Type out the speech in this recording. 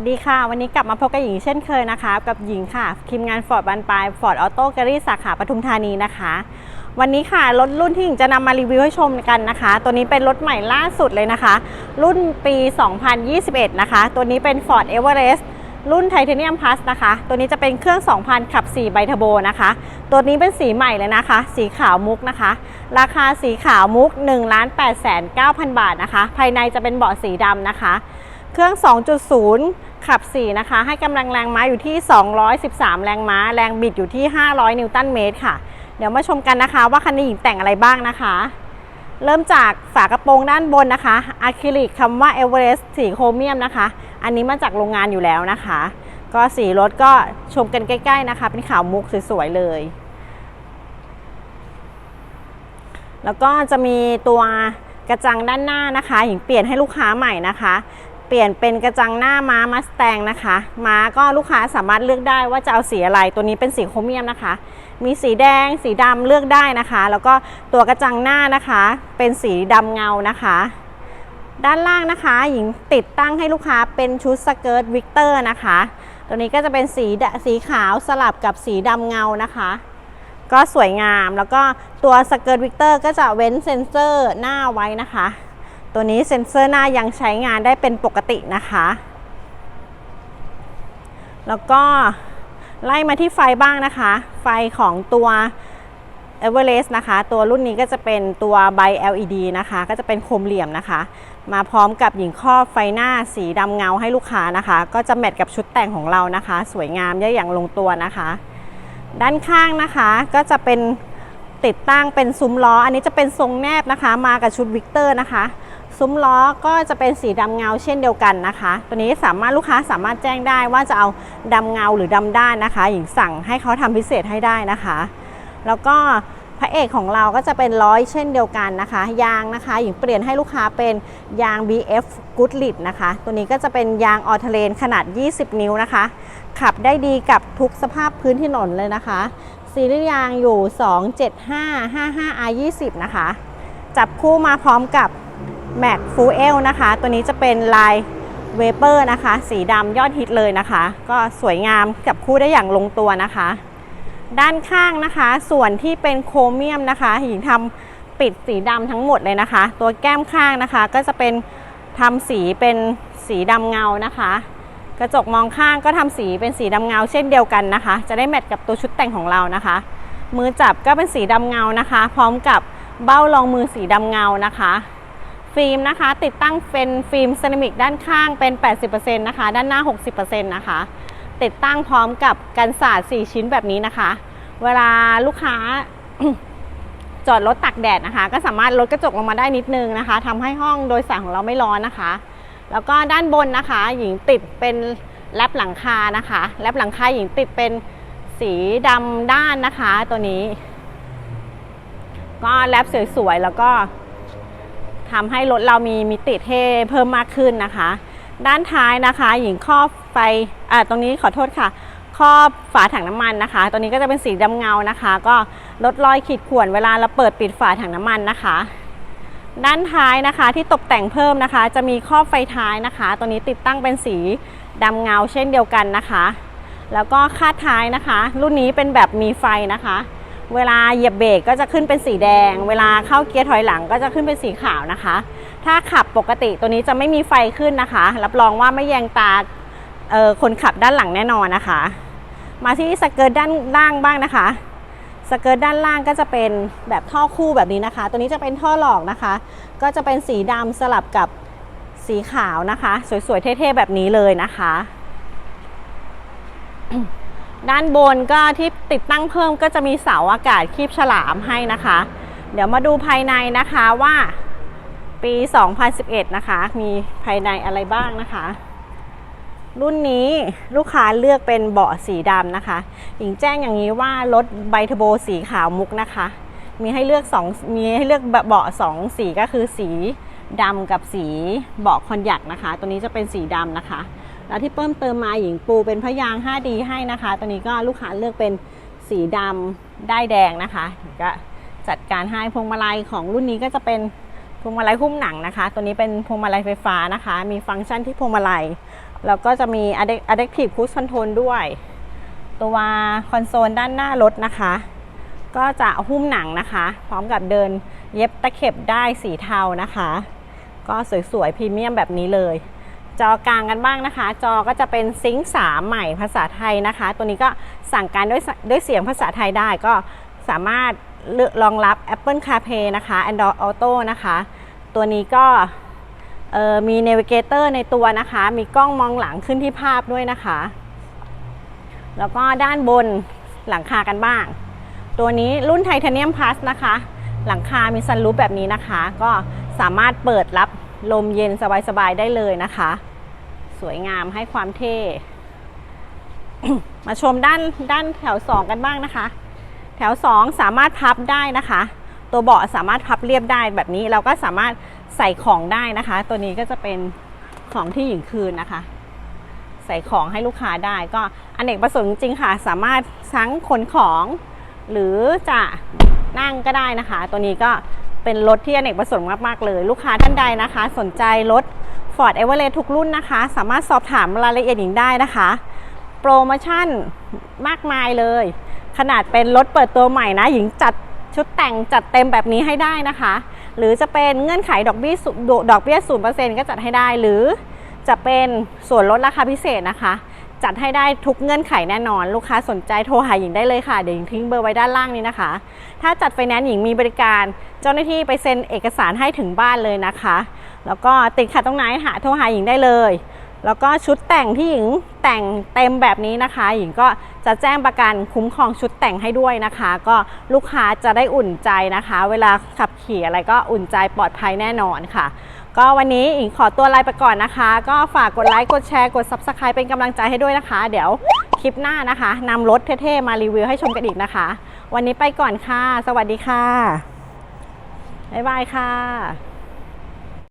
สดีค่ะ วันนี้กลับมาพบกับหญิงเช่นเคยนะคะ กับหญิงค่ะทีมงานฟอร์ดบันปลายฟอร์ดออโต้แกรี่สาขาปทุมธานีนะคะ วันนี้ค่ะรถรุ่นที่หญิงจะนำมารีวิวให้ชมกันนะคะ ตัวนี้เป็นรถใหม่ล่าสุดเลยนะคะ รุ่นปี 2021 นะคะ ตัวนี้เป็น Ford Everest รุ่นไทเทเนียมพลัสนะคะ ตัวนี้จะเป็นเครื่อง 2,000 ขับ4ไบเทอร์โบนะคะ ตัวนี้เป็นสีใหม่เลยนะคะ สีขาวมุกนะคะ ราคาสีขาวมุก 1 8 9 0 0 0 บาทนะคะ ภายในจะเป็นเบาะสีดำนะคะ เครื่อง 2.0 ขับ 4 นะคะ ให้กำลังแรงม้าอยู่ที่ 213 แรงม้า แรงบิดอยู่ที่ 500 นิวตันเมตรค่ะ เดี๋ยวมาชมกันนะคะ ว่าคันนี้หญิงแต่งอะไรบ้างนะคะ เริ่มจากฝากระโปรงด้านบนนะคะอะคริลิกคำว่า Everest สีโครเมียมนะคะ อันนี้มาจากโรงงานอยู่แล้วนะคะ ก็สีรถก็ชมกันใกล้ ๆนะคะ เป็นขาวมุกสวยๆเลย แล้วก็จะมีตัวกระจังด้านหน้านะคะ หญิงเปลี่ยนให้ลูกค้าใหม่นะคะ เปลี่ยนเป็นกระจังหน้าม้ามาสแตงนะคะ ม้าก็ลูกค้าสามารถเลือกได้ว่าจะเอาสีอะไร ตัวนี้เป็นสีโครเมียมนะคะ มีสีแดง สีดำเลือกได้นะคะ แล้วก็ตัวกระจังหน้านะคะ เป็นสีดำเงานะคะ ด้านล่างนะคะ หญิงติดตั้งให้ลูกค้าเป็นชุดสเกิร์ตวิกเตอร์นะคะ ตัวนี้ก็จะเป็นสีสีขาวสลับกับสีดำเงานะคะก็สวยงามแล้วก็ตัวสเกิร์ตวิกเตอร์ก็จะเว้นเซนเซอร์หน้าไว้นะคะ ตัวนี้เซ็นเซอร์หน้ายังใช้งานได้เป็นปกตินะคะ แล้วก็ไล่มาที่ไฟบ้างนะคะ ไฟของตัว Everest นะคะ ตัวรุ่นนี้ก็จะเป็นตัวใบ LED นะคะ ก็จะเป็นโคมเหลี่ยมนะคะ มาพร้อมกับหญิงครอบไฟหน้าสีดำเงาให้ลูกค้านะคะ ก็จะแมทกับชุดแต่งของเรานะคะ สวยงามได้อย่างลงตัวนะคะ ด้านข้างนะคะก็จะเป็นติดตั้งเป็นซุ้มล้อ อันนี้จะเป็นทรงแนบนะคะ มากับชุดวิกเตอร์นะคะ ซุ้มล้อก็จะเป็นสีดำเงาเช่นเดียวกันนะคะ ตัวนี้สามารถลูกค้าสามารถแจ้งได้ว่าจะเอาดำเงาหรือดำด้านนะคะ หญิงสั่งให้เขาทำพิเศษให้ได้นะคะ แล้วก็พระเอกของเราก็จะเป็นร้อยเช่นเดียวกันนะคะ ยางนะคะ หญิงเปลี่ยนให้ลูกค้าเป็นยาง BF Goodlit นะคะ ตัวนี้ก็จะเป็นยางออเทเลนขนาด 20 นิ้วนะคะ ขับได้ดีกับทุกสภาพพื้นถนนเลยนะคะซีรีส์ยางอยู่ 27555R20 นะคะ จับคู่มาพร้อมกับ Mac Full นะคะ ตัวนี้จะเป็นลายเวเปอร์นะคะ สีดำยอดฮิตเลยนะคะ ก็สวยงามจับคู่ได้อย่างลงตัวนะคะ ด้านข้างนะคะ ส่วนที่เป็นโครเมียมนะคะหญิงทำปิดสีดำทั้งหมดเลยนะคะ ตัวแก้มข้างนะคะก็จะเป็นทำสีเป็นสีดำเงานะคะ กระจกมองข้างก็ทำสีเป็นสีดำเงาเช่นเดียวกันนะคะ จะได้แมทกับตัวชุดแต่งของเรานะคะ มือจับก็เป็นสีดำเงานะคะ พร้อมกับเบ้ารองมือสีดำเงานะคะ ฟิล์มนะคะ ติดตั้งเป็นฟิล์มเซรามิกด้านข้างเป็น 80%นะคะ ด้านหน้า 60%นะคะ ติดตั้งพร้อมกับกันสาด 4 ชิ้นแบบนี้นะคะ เวลาลูกค้าจอดรถตักแดดนะคะ ก็สามารถลดกระจกลงมาได้นิดนึงนะคะทำให้ห้องโดยสารของเราไม่ร้อนนะคะ แล้วก็ด้านบนนะคะ หญิงติดเป็นแรปหลังคานะคะแรปหลังคาหญิงติดเป็นสีดำด้านนะคะ ตัวนี้ ก็แรปสวยๆแล้วก็ ทำให้รถเรามีมิติเท่เพิ่มมากขึ้นนะคะ ด้านท้ายนะคะ หญิงครอบไฟอ่าตรงนี้ขอโทษค่ะครอบฝาถังน้ำมันนะคะ ตัวนี้ก็จะเป็นสีดำเงานะคะ ก็ลดรอยขีดข่วนเวลาเราเปิดปิดฝาถังน้ำมันนะคะ ด้านท้ายนะคะที่ตกแต่งเพิ่มนะคะ จะมีครอบไฟท้ายนะคะ ตัวนี้ติดตั้งเป็นสีดำเงาเช่นเดียวกันนะคะ แล้วก็คาดท้ายนะคะ รุ่นนี้เป็นแบบมีไฟนะคะ เวลาเหยียบเบรกก็จะขึ้นเป็นสีแดง เวลาเข้าเกียร์ถอยหลังก็จะขึ้นเป็นสีขาวนะคะ ถ้าขับปกติตัวนี้จะไม่มีไฟขึ้นนะคะ รับรองว่าไม่แยงตาคนขับด้านหลังแน่นอนนะคะ มาที่สเกิร์ตด้านล่างบ้างนะคะ สเกิร์ตด้านล่างก็จะเป็นแบบท่อคู่แบบนี้นะคะ ตัวนี้จะเป็นท่อหลอกนะคะ ก็จะเป็นสีดำสลับกับสีขาวนะคะ สวยๆเท่ๆแบบนี้เลยนะคะ ด้านบนก็ที่ติดตั้งเพิ่มก็จะมีเสาอากาศคีบฉลามให้นะคะ เดี๋ยวมาดูภายในนะคะว่าปี 2011 นะคะ มีภายในอะไรบ้างนะคะ รุ่นนี้ลูกค้าเลือกเป็นเบาะสีดำนะคะหญิงแจ้งอย่างนี้ว่ารถไบเทอร์โบสีขาวมุกนะคะ มีให้เลือกสองมีให้เลือกเบาะสองสีก็คือสีดำกับสีเบาะคอนยักนะคะ ตัวนี้จะเป็นสีดำนะคะ แล้วที่เพิ่มเติมมาหญิงปูเป็นพยาง 5D ให้นะคะ ตัวนี้ก็ลูกค้าเลือกเป็นสีดำได้แดงนะคะก็จัดการให้พวงมาลัยของรุ่นนี้ก็จะเป็นพวงมาลัยหุ้มหนังนะคะ ตัวนี้เป็นพวงมาลัยไฟฟ้านะคะ มีฟังก์ชันที่พวงมาลัย แล้วก็จะมี Adaptive Cruise Control ด้วย ตัวคอนโซลด้านหน้ารถนะคะ ก็จะหุ้มหนังนะคะ พร้อมกับเดินเย็บตะเข็บได้สีเทานะคะ ก็สวยๆพรีเมียมแบบนี้เลย จอกลางกันบ้างนะคะ จอก็จะเป็นซิงค์3ใหม่ภาษาไทยนะคะ ตัวนี้ก็สั่งการด้วยด้วยเสียงภาษาไทยได้ก็สามารถเลือกรองรับ Apple CarPlay นะคะ Android Auto นะคะ ตัวนี้ก็มี Navigator ในตัวนะคะ มีกล้องมองหลังขึ้นที่ภาพด้วยนะคะ แล้วก็ด้านบนหลังคากันบ้าง ตัวนี้รุ่นไทเทเนียมพลัสนะคะ หลังคามีซันรูฟแบบนี้นะคะ ก็สามารถเปิดรับลมเย็นสบายๆได้เลยนะคะ สวยงามให้ความเท่ มาชมด้านด้านแถว2กันบ้างนะคะ แถว2สามารถพับได้นะคะ ตัวเบาะสามารถพับเรียบได้แบบนี้เราก็สามารถใส่ของได้นะคะ ตัวนี้ก็จะเป็นของที่หญิงคืนนะคะ ใส่ของให้ลูกค้าได้ก็อนเนกประสงค์จริงๆค่ะ สามารถทั้งขนของ หรือจะนั่งก็ได้นะคะ ตัวนี้ก็เป็นรถที่อเนกประสงค์มากๆเลย ลูกค้าท่านใดนะคะ สนใจรถ Ford e v e r e s t ทุกรุ่นนะคะ สามารถสอบถามรายละเอียดหญิงได้นะคะ โปรโมชั่นมากมายเลย ขนาดเป็นรถเปิดตัวใหม่นะ หญิงจัดชุดแต่งจัดเต็มแบบนี้ให้ได้นะคะ หรือจะเป็นเงื่อนไขดอกเบี้ยศูนย์ดอกเบี้ยศูนย์เปอร์เซ็นต์ก็จัดให้ได้ หรือจะเป็นส่วนลดราคาพิเศษนะคะ จัดให้ได้ทุกเงื่อนไขแน่นอน ลูกค้าสนใจโทรหาหญิงได้เลยค่ะ เดี๋ยวหญิงทิ้งเบอร์ไว้ด้านล่างนี้นะคะ ถ้าจัดไฟแนนซ์หญิงมีบริการ เจ้าหน้าที่ไปเซ็นเอกสารให้ถึงบ้านเลยนะคะ แล้วก็ติดขัดตรงไหนหาโทรหาหญิงได้เลย แล้วก็ชุดแต่งที่หญิงแต่งเต็มแบบนี้นะคะ หญิงก็จะแจ้งประกันคุ้มครองชุดแต่งให้ด้วยนะคะ ก็ลูกค้าจะได้อุ่นใจนะคะ เวลาขับขี่อะไรก็อุ่นใจปลอดภัยแน่นอนค่ะ ก็วันนี้หญิงขอตัวลาไปก่อนนะคะ ก็ฝากกดไลค์กดแชร์กด Subscribe เป็นกำลังใจให้ด้วยนะคะ เดี๋ยวคลิปหน้านะคะนำรถเท่ๆมารีวิวให้ชมกันอีกนะคะ วันนี้ไปก่อนค่ะ สวัสดีค่ะบ๊ายบายค่ะ